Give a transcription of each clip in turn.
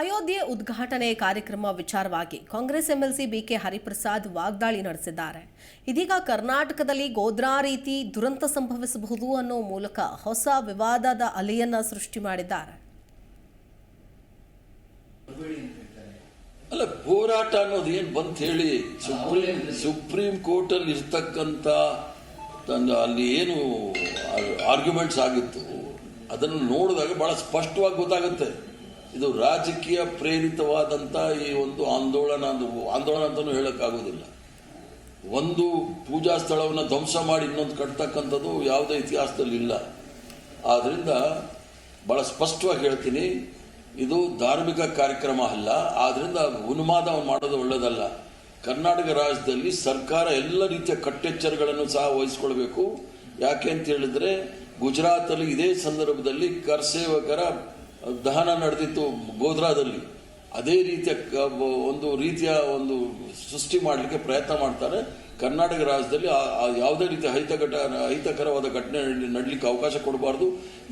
ಅಯೋಧ್ಯೆ ಉದ್ಘಾಟನೆ ಕಾರ್ಯಕ್ರಮ ವಿಚಾರವಾಗಿ ಕಾಂಗ್ರೆಸ್ ಎಂಎಲ್ಸಿ ಬಿಕೆ ಹರಿಪ್ರಸಾದ್ ವಾಗ್ದಾಳಿ ನಡೆಸಿದ್ದಾರೆ. ಇದೀಗ ಕರ್ನಾಟಕದಲ್ಲಿ ಗೋದ್ರಾ ರೀತಿ ದುರಂತ ಸಂಭವಿಸಬಹುದು ಅನ್ನೋ ಮೂಲಕ ಹೊಸ ವಿವಾದದ ಅಲೆಯನ್ನ ಸೃಷ್ಟಿ ಮಾಡಿದ್ದಾರೆ. ಅಲ್ಲ, ಹೋರಾಟ ಅನ್ನೋದು ಏನ್ ಬಂತ ಹೇಳಿ ಸುಪ್ರೀಂ ಸುಪ್ರೀಂ ಕೋರ್ಟ್ ಅಲ್ಲಿ ಇರ್ತಕ್ಕಂತ ಅಲ್ಲಿ ಏನು ಆರ್ಗ್ಯುಮೆಂಟ್ಸ್ ಆಗಿತ್ತು, ಅದನ್ನು ನೋಡಿದಾಗ ಬಹಳ ಸ್ಪಷ್ಟವಾಗಿ ಗೊತ್ತಾಗುತ್ತೆ. ಇದು ರಾಜಕೀಯ ಪ್ರೇರಿತವಾದಂತ ಈ ಒಂದು ಆಂದೋಲನ ಆಂದೋಲನ ಅಂತಾನೂ ಹೇಳೋಕ್ಕಾಗೋದಿಲ್ಲ ಒಂದು ಪೂಜಾ ಸ್ಥಳವನ್ನು ಧ್ವಂಸ ಮಾಡಿ ಇನ್ನೊಂದು ಕಟ್ತಕ್ಕಂಥದ್ದು ಯಾವುದೇ ಇತಿಹಾಸದಲ್ಲಿ ಇಲ್ಲ. ಆದ್ರಿಂದ ಬಹಳ ಸ್ಪಷ್ಟವಾಗಿ ಹೇಳ್ತೀನಿ, ಇದು ಧಾರ್ಮಿಕ ಕಾರ್ಯಕ್ರಮ ಅಲ್ಲ. ಆದ್ರಿಂದ ಉನ್ಮಾದ ಮಾಡೋದು ಒಳ್ಳೆಯದಲ್ಲ ಕರ್ನಾಟಕ ರಾಜ್ಯದಲ್ಲಿ ಸರ್ಕಾರ ಎಲ್ಲ ರೀತಿಯ ಕಟ್ಟೆಚ್ಚರಗಳನ್ನು ಸಹ ವಹಿಸ್ಕೊಳ್ಬೇಕು. ಯಾಕೆ ಅಂತ ಹೇಳಿದ್ರೆ ಗುಜರಾತಲ್ಲಿ ಇದೇ ಸಂದರ್ಭದಲ್ಲಿ ಕರ್ಸೇವಕರ ದಹನ ನಡೆದಿತ್ತು ಗೋಧ್ರಾದಲ್ಲಿ. ಅದೇ ರೀತಿಯ ಒಂದು ರೀತಿಯ ಒಂದು ಸೃಷ್ಟಿ ಮಾಡಲಿಕ್ಕೆ ಪ್ರಯತ್ನ ಮಾಡ್ತಾರೆ. ಕರ್ನಾಟಕ ರಾಜ್ಯದಲ್ಲಿ ಯಾವುದೇ ರೀತಿಯ ಅಹಿತಘಟ ಅಹಿತಕರವಾದ ಘಟನೆ ನಡಲಿಕ್ಕೆ ಅವಕಾಶ ಕೊಡಬಾರ್ದು.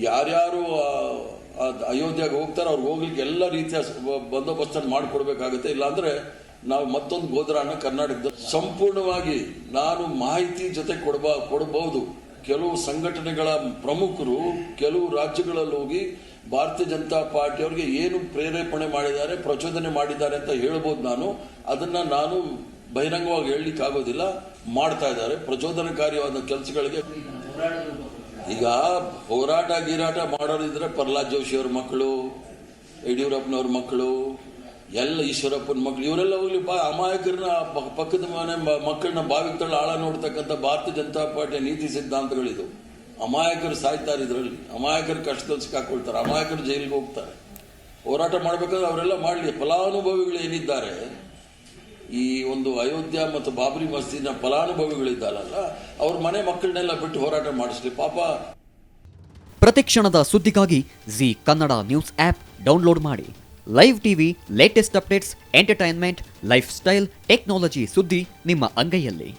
ಯಾರ್ಯಾರು ಅಯೋಧ್ಯೆಗೆ ಹೋಗ್ತಾರೆ ಅವ್ರಿಗೆ ಹೋಗ್ಲಿಕ್ಕೆ ಎಲ್ಲ ರೀತಿಯ ಬಂದೋಬಸ್ತ್ ಮಾಡಿಕೊಡ್ಬೇಕಾಗುತ್ತೆ. ಇಲ್ಲಾಂದ್ರೆ ನಾವು ಮತ್ತೊಂದು ಗೋದ್ರಾನ ಕರ್ನಾಟಕದ ಸಂಪೂರ್ಣವಾಗಿ ನಾನು ಮಾಹಿತಿ ಜೊತೆ ಕೊಡಬಾ ಕೊಡಬಹುದು ಕೆಲವು ಸಂಘಟನೆಗಳ ಪ್ರಮುಖರು ಕೆಲವು ರಾಜ್ಯಗಳಲ್ಲಿ ಹೋಗಿ ಭಾರತೀಯ ಜನತಾ ಪಾರ್ಟಿಯವರಿಗೆ ಏನು ಪ್ರೇರೇಪಣೆ ಮಾಡಿದ್ದಾರೆ, ಪ್ರಚೋದನೆ ಮಾಡಿದ್ದಾರೆ ಅಂತ ಹೇಳ್ಬೋದು ನಾನು. ಅದನ್ನ ನಾನು ಬಹಿರಂಗವಾಗಿ ಹೇಳಲಿಕ್ಕೆ ಆಗೋದಿಲ್ಲ. ಮಾಡ್ತಾ ಇದ್ದಾರೆ. ಪ್ರಚೋದನಕಾರಿಯಾದ ಕೆಲಸಗಳಿಗೆ ಈಗ ಹೋರಾಟ ಗೀರಾಟ ಮಾಡೋರಿದ್ರೆ ಪ್ರಹ್ಲಾದ್ ಜೋಶಿ ಅವ್ರ ಮಕ್ಕಳು, ಯಡಿಯೂರಪ್ಪನವ್ರ ಮಕ್ಕಳು, ಎಲ್ಲ ಈಶ್ವರಪ್ಪನ ಮಕ್ಕಳು, ಇವರೆಲ್ಲ ಹೋಗ್ಲಿ ಬಾ ಅಮಾಯಕರನ್ನ ಪಕ್ಕದ ಮನೆ ಮಕ್ಕಳನ್ನ ಬಾವಿಗೆ ತಳ್ಳ ಆಳ ನೋಡ್ತಕ್ಕಂಥ ಭಾರತೀಯ ಜನತಾ ಪಾರ್ಟಿಯ ನೀತಿ ಸಿದ್ಧಾಂತಗಳಿದು. ಅಮಾಯಕರು ಸಾಯ್ತಾರೆ ಇದರಲ್ಲಿ. ಅಮಾಯಕರು ಕಷ್ಟದಲ್ಲಿ ಸಿಕ್ಕಾಕೊಳ್ತಾರೆ. ಅಮಾಯಕರು ಜೈಲಿಗೆ ಹೋಗ್ತಾರೆ. ಹೋರಾಟ ಮಾಡಬೇಕಾದ್ರೆ ಅವರೆಲ್ಲ ಮಾಡಲಿ. ಫಲಾನುಭವಿಗಳು ಏನಿದ್ದಾರೆ? ಈ ಒಂದು ಅಯೋಧ್ಯ ಮತ್ತು ಬಾಬರಿ ಮಸ್ಜಿದ್ನ ಫಲಾನುಭವಿಗಳಿದ್ದಾರಲ್ಲ, ಅವ್ರ ಮನೆ ಮಕ್ಕಳನ್ನೆಲ್ಲ ಬಿಟ್ಟು ಹೋರಾಟ ಮಾಡಿಸ್ಲಿ. ಪಾಪ. ಪ್ರತಿಕ್ಷಣದ ಸುದ್ದಿಗಾಗಿ Zee Kannada news app download ಮಾಡಿ. Live TV latest updates entertainment lifestyle technology ಸುದ್ದಿ ನಿಮ್ಮ ಅಂಗೈಯಲ್ಲಿ.